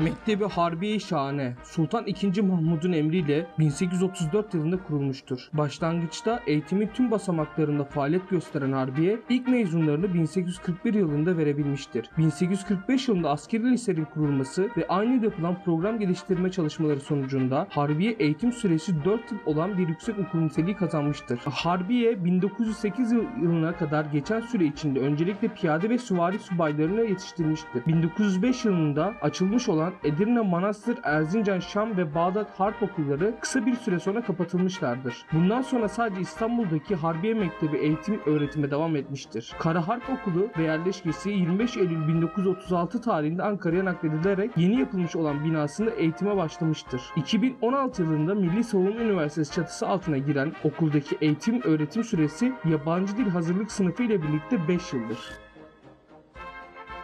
Mektebi Harbiye Şahane Sultan II. Mahmud'un emriyle 1834 yılında kurulmuştur. Başlangıçta eğitimin tüm basamaklarında faaliyet gösteren Harbiye ilk mezunlarını 1841 yılında verebilmiştir. 1845 yılında askeri lisenin kurulması ve aynı yapılan program geliştirme çalışmaları sonucunda Harbiye eğitim süresi 4 yıl olan bir yüksek okul niteliği kazanmıştır. Harbiye 1908 yıl- yılına kadar geçen süre içinde öncelikle piyade ve süvari subaylarını yetiştirmiştir. 1905 yılında açılmış olan Edirne, Manastır, Erzincan, Şam ve Bağdat Harp okulları kısa bir süre sonra kapatılmışlardır. Bundan sonra sadece İstanbul'daki Harbiye Mektebi eğitim öğretime devam etmiştir. Kara Harp Okulu ve yerleşkesi 25 Eylül 1936 tarihinde Ankara'ya nakledilerek yeni yapılmış olan binasında eğitime başlamıştır. 2016 yılında Milli Savunma Üniversitesi çatısı altına giren okuldaki eğitim öğretim süresi yabancı dil hazırlık sınıfı ile birlikte 5 yıldır.